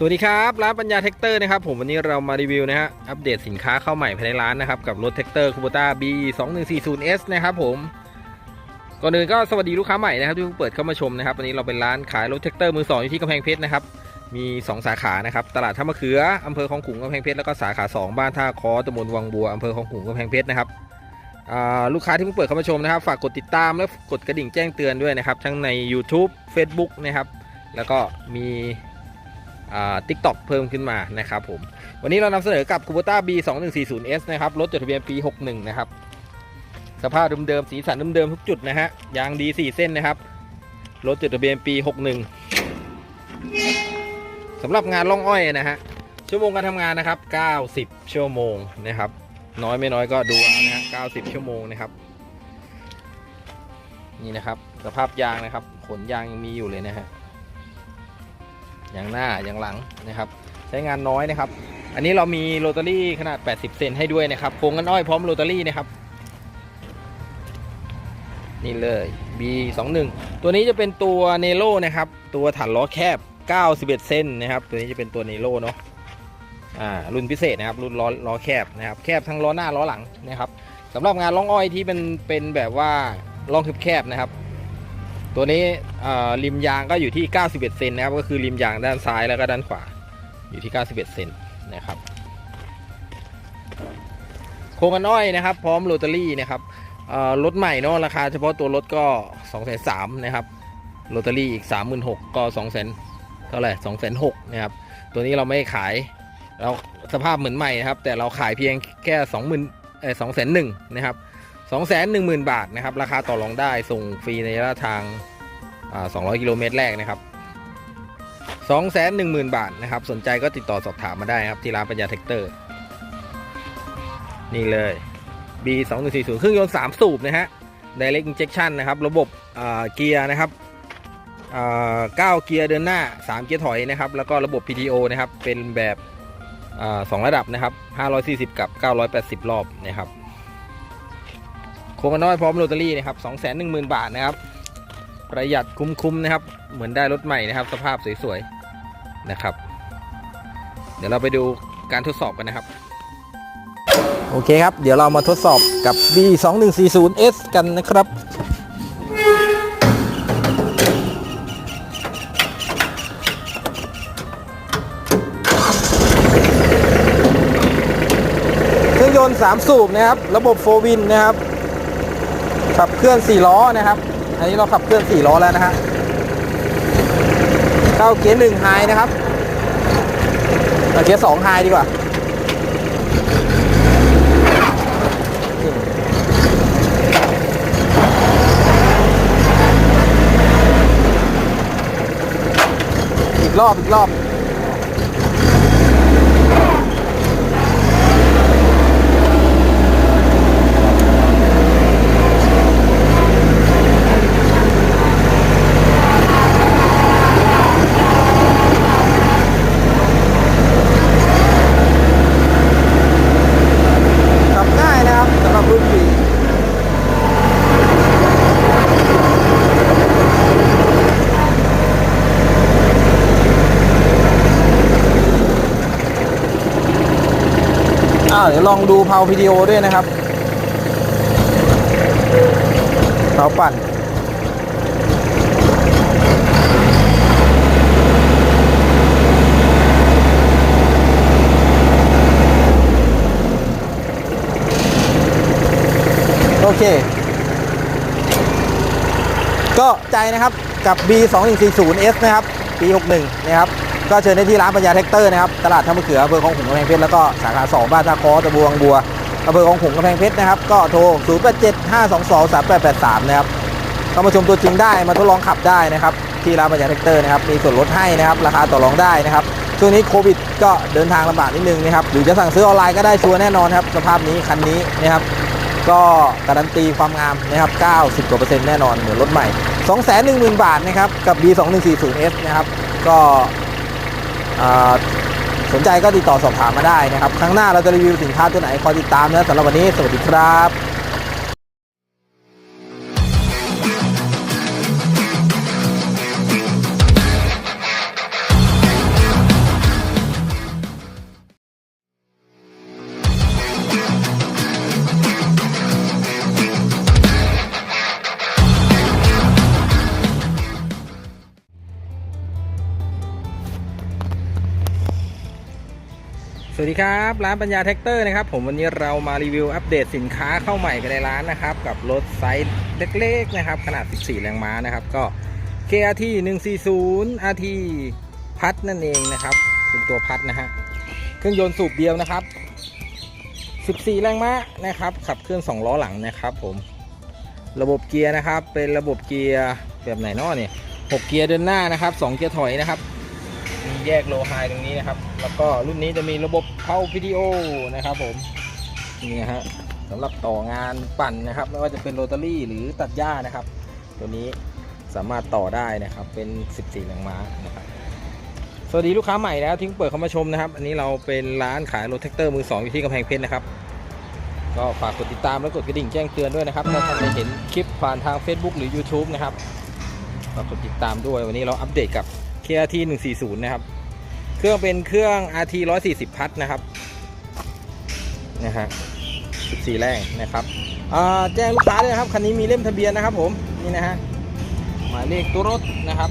สวัสดีครับร้านปัญญาเทคเตอร์นะครับผมวันนี้เรามารีวิวนะฮะอัปเดตสินค้าเข้าใหม่ภายในร้านนะครับกับรถเทคเตอร์คูโบต้า B 2 1 4 0 S นะครับผมก่อนอื่นก็สวัสดีลูกค้าใหม่นะครับที่เพิ่งเปิดเข้ามาชมนะครับวันนี้เราเป็นร้านขายรถเทคเตอร์มือสองอยู่ที่กำแพงเพชรนะครับมี 2 สาขานะครับตลาดท่ามะเขืออำเภอคลองขุงกำแพงเพชรแล้วก็สาขา 2 บ้านท่าคอตำบลวังบัวอำเภอคลองขุงกำแพงเพชรนะครับลูกค้าที่เพิ่งเปิดเข้ามาชมนะครับฝากกดติดตามและกดกระดิ่งแจ้งเตือนด้วยนะครับทั้งใน YouTube Facebook นะครับแล้วก็มี ทิกตอกเพิ่มขึ้นมานะครับผม วันนี้เรานำเสนอกับ Kubota B 2 1 4 0 S นะครับ รถจดทะเบียนปี 61 นะครับ สภาพเดิมๆสีสันเดิมๆทุกจุดนะฮะ ยางดี 4 เส้นนะครับ รถจดทะเบียนปี 61 สำหรับงานล่องอ้อยนะฮะ ชั่วโมงการทำงานนะครับ 90 ชั่วโมงนะครับ น้อยไม่น้อยก็ดูเอานะฮะ 90 ชั่วโมงนะครับ นี่นะครับ สภาพยางนะครับ ขนยางยังมีอยู่เลยนะฮะ อย่างหน้าอย่างหลังนะครับใช้งานน้อยนะครับ อันนี้เรามีโรตารี่ขนาด 80 เซนให้ด้วยนะครับโครงกันอ้อยพร้อมโรตารี่นะครับ นี่เลย B21 ตัวนี้จะเป็นตัวเนโ o นะครับ ตัวถังล้อแคบ 91 เซนนะครับ ตัวนี้จะเป็นตัวเนโ o เนาะอ่ารุ่นพิเศษนะครับ รุ่นล้อล้อแคบนะครับแคบทั้งล้อหน้าล้อหลังนะครับสำหรับงานล่องอ้อยที่เป็นเป็นแบบว่าล่องแคบๆนะครับ ตัวนี้ริมยางก็อยู่ที่ 91 เซนนะครับ ก็คือริมยางด้านซ้ายแล้วก็ด้านขวา อยู่ที่ 91 เซนนะครับ โครงกันอ้อยนะครับ พร้อมโรตารี่นะครับรถใหม่เนาะราคาเฉพาะตัวรถก็2 3 0 0นะครับโรตารี่อีก 36,000ก็2 0 0 0เท่าไหร่2 6 0 0นะครับ ตัวนี้เราไม่ขายเราสภาพเหมือนใหม่นะครับ แต่เราขายเพียงแค่20,000เอ่อ2,100นะครับ 210,000 บาทนะครับ ราคาต่อรองได้ส่งฟรีในระยะทางอ่า200 กิโลเมตรแรกนะครับ 210,000 บาทนะครับ สนใจก็ติดต่อสอบถามมาได้ครับ ที่ร้านปัญญาเทคเตอร์ นี่เลย B 2 1 4 0เครื่องยนต์ 3 สูบนะฮะ Direct Injection นะครับ ระบบเกียร์นะครับอ่าเกียร์เดินหน้า 3 เกียร์ถอยนะครับ แล้วก็ระบบ PTO นะครับ เป็นแบบอสองระดับนะครับ 540 กับ 980 รอบนะครับ โครงกันน้อยพร้อมโรตารี่นะครับ210,000บาทนะครับ ประหยัดคุ้มๆนะครับ เหมือนได้รถใหม่นะครับ สภาพสวยๆนะครับ เดี๋ยวเราไปดูการทดสอบกันนะครับ โอเคครับ เดี๋ยวเรามาทดสอบกับ B 2 1 4 0 S กันนะครับเครื่องยนต์3สูบนะครับ ระบบโฟวินนะครับ ขับเคลื่อน4ล้อนะครับ อันนี้เราขับเคลื่อน4ล้อแล้วนะฮะเข้าเกียร์1ไฮนะครับเกียร์2ไฮดีกว่าอีกรอบอีกรอบขับง่ายนะครับสำหรับรุ่นปี อ้าวเดี๋ยวลองดูเพาวิดีโอด้วยนะครับเพาปั่นโอเค ก็ใจนะครับกับ B 2 1 4 0 S นะครับ ปี 61 นะครับ ก็เชิญได้ที่ร้านปัญญาแท็กเตอร์นะครับตลาดท่ามะเขืออำเภอคลองขุงกำแพงเพชรแล้วก็สาขา 2 บ้านตาคอตะบวงบัวอำเภอคลองขุงกำแพงเพชรนะครับก็โทร 0 8 7 5 2 2 3 8 8 3 นะครับเข้ามาชมตัวจริงได้มาทดลองขับได้นะครับที่ร้านปัญญาแท็กเตอร์นะครับมีส่วนลดให้นะครับราคาต่อรองได้นะครับช่วงนี้โควิดก็เดินทางลำบากนิดนึงนะครับหรือจะสั่งซื้อออนไลน์ก็ได้ชัวร์แน่นอนครับสภาพนี้คันนี้นะครับก็การันตีความงามนะครับ 90กว่าเปอร์เซ็นต์แน่นอนเหมือนรถใหม่ 210,000 บาทนะครับ กับ B 2 1 4 0 S นะครับ ก็ สนใจก็ติดต่อสอบถามมาได้นะครับ ครั้งหน้าเราจะรีวิวสินค้าตัวไหนคอยติดตามนะสำหรับวันนี้ สวัสดีครับ สวัสดีครับ ร้านปัญญาแท็กเตอร์นะครับ ผมวันนี้เรามารีวิวอัปเดตสินค้าเข้าใหม่กันในร้านนะครับ กับรถไซส์เล็กๆนะครับ ขนาด 14 แรงม้านะครับ ก็ KRT 140 RT พัดนั่นเองนะครับ เป็นตัวพัดนะฮะเครื่องยนต์สูบเดียวนะครับ 14 แรงม้านะครับ ขับเคลื่อน2ล้อหลังนะครับ ผมระบบเกียร์นะครับ เป็นระบบเกียร์แบบไหนนาะเนี่ย6เกียร์เดินหน้านะครับ 2 เกียร์ถอยนะครับ มีแยกโลไฮตรงนี้นะครับ แล้วก็รุ่นนี้จะมีระบบเข้าวิดีโอนะครับผมนี่นะฮะสำหรับต่องานปั่นนะครับไม่ว่าจะเป็นโรตารี่หรือตัดหญ้านะครับ ตัวนี้สามารถต่อได้นะครับเป็น 14แรงม้านะครับสวัสดีลูกค้าใหม่แล้วทิ้งเปิดเข้ามาชมนะครับ อันนี้เราเป็นร้านขายรถแท็กเตอร์มือสองอยู่ที่กำแพงเพชรนะครับ ก็ฝากกดติดตามและกดกระดิ่งแจ้งเตือนด้วยนะครับถ้าท่านได้เห็นคลิปผ่านทาง Facebook หรือ YouTube นะครับฝากกดติดตามด้วยวันนี้เราอัปเดตกับ KRT 140นะครับ เครื่องเป็นเครื่อง RT 140พัทนะครับ นะฮะ14แรงนะครับอ่าแจ้งลูกค้าด้วยนะครับ คันนี้มีเล่มทะเบียนนะครับ ผม นี่นะฮะ หมายเลขตัวรถนะครับ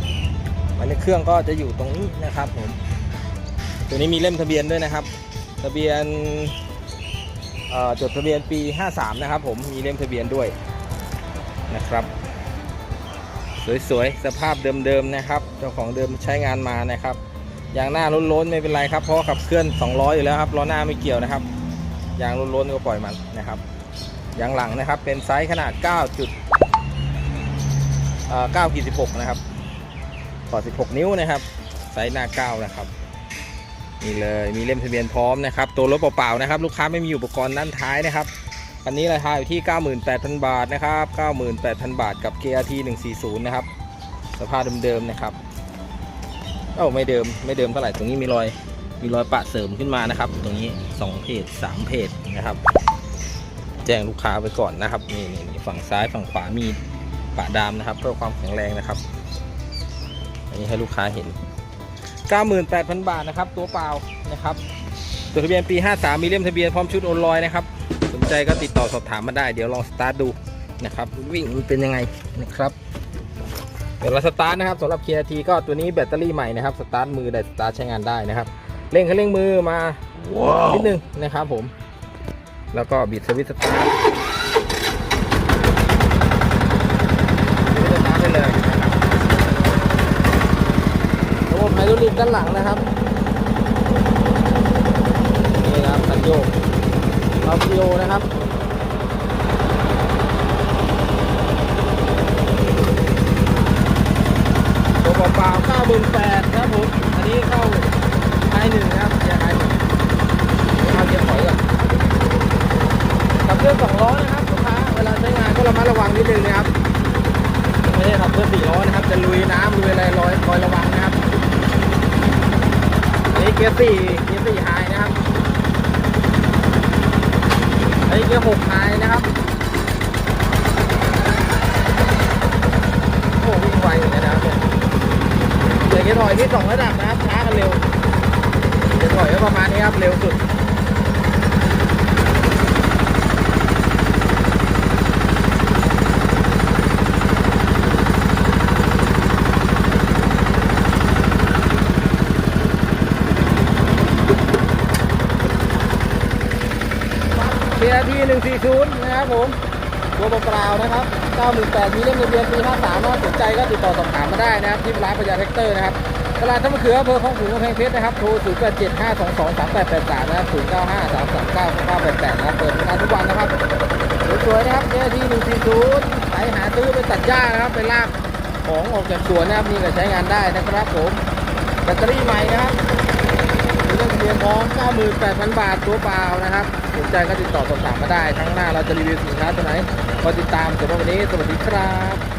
หมายเลขเครื่องก็จะอยู่ตรงนี้นะครับผม ตัวนี้มีเล่มทะเบียนด้วยนะครับ ทะเบียนเอ่อจดทะเบียนปี 53 นะครับ ผม มีเล่มทะเบียนด้วยนะครับ สวยๆ สภาพเดิมๆนะครับ เจ้าของเดิมใช้งานมานะครับยางหน้าล้นๆไม่เป็นไรครับเพราะขับเคลื่อน 200 อยู่แล้วครับล้อหน้าไม่เกี่ยวนะครับยางล้นๆก็ปล่อยมันนะครับยางหลังนะครับเป็นไซส์ขนาด 9 จุดเอ่อ9ขีด16 นะครับต่อ16 นิ้วนะครับ ไซส์หน้า 9 นะครับนี่เลยมีเล่มทะเบียนพร้อมนะครับ ตัวรถเปล่าๆนะครับ ลูกค้าไม่มีอุปกรณ์ด้านท้ายนะครับ อันนี้ราคาอยู่ที่ 98,000 บาทนะครับ 98,000 บาทกับ KRT 140 นะครับ สภาพเดิมๆนะครับเอ้าไม่เดิมไม่เดิมเท่าไหร่ตรงนี้มีรอยมีรอยปะเสริมขึ้นมานะครับ ตรงนี้ 2 เพจ3เพจนะครับ แจ้งลูกค้าไปก่อนนะครับนี่นี่นี่ฝั่งซ้ายฝั่งขวามีปะดามนะครับ เพื่อความแข็งแรงนะครับ อันนี้ให้ลูกค้าเห็น 98,000 บาทนะครับ ตัวเปล่านะครับตัวทะเบียนปี 53 มีเล่มทะเบียนพร้อมชุดโอนลอยนะครับ ใจก็ติดต่อสอบถามมาได้ เดี๋ยวลองสตาร์ทดูนะครับวิ่งมันเป็นยังไงนะครับเดี๋ยวเราสตาร์ทนะครับสำหรับ KRT ก็ตัวนี้แบตเตอรี่ใหม่นะครับสตาร์ทมือได้สตาร์ทใช้งานได้นะครับเร่งคันเร่งมือมานิดนึงนะครับผม แล้วก็บิดสวิตช์สตาร์ทสวิตช์สตาร์ทได้เลยนะครับระบบไฮดรอลิกด้านหลังนะครับนี่นะครับคันโยก เราวิดีโอนะครับตัวเปล่าๆ98,000ครับผมอันนี้เข้าไฮหนึ่งนะครับเกียร์ไฮหนึ่งเอาเกียร์ถอยก่อนขับเคลื่อนสองล้อนะครับลูกค้าเวลาใช้งานก็ระมัดระวังนิดนึงนะครับไม่ใช่ขับเคลื่อนสี่ล้อนะครับ จะลุยน้ำลุยอะไรลอยคอยระวังนะครับอันนี้เกียร์สี่เกียร์สี่ไฮนะครับ นนี้เกียร์หกนายนะครับ โอ้วิ่งไวอยู่นะครับเนี่ยเดี๋ยวเกียร์ถอยที่สองระดับนะครับช้ากันเร็วเกียร์ถอยก็ประมาณนี้ครับเร็วสุด 140 นะครับผมตัวเปล่าๆนะครับ 98มีเล่มทะเบียนปี53นะสนใจก็ติดต่อสอบถามมาได้นะครับ ที่ร้านพญาแท็กเตอร์นะครับ ตลาดท่ามะเขืออำเภอคลองขลุงกำแพงเพชรนะครับ โทร 0 8 7 5 2 2 3 8 8 3 นะครับ0 9 5 3 3 9 9 8 8 นะครับ เปิดบริการทุกวันนะครับสวยๆนะครับเจ้าที่140ไปหาซื้อไปตัดหญ้านะครับ ไปลากของออกจากสวนนะครับนี่ก็ใช้งานได้นะครับผม แบตเตอรี่ใหม่นะครับ รียมพร้อม98,000 บาทตัวเปล่านะครับสนใจก็ติดต่อสอบถามมาได้ ทั้งหน้าเราจะรีวิวสินค้าตัวไหนก็ติดตามสำหรับวันนี้ สวัสดีครับ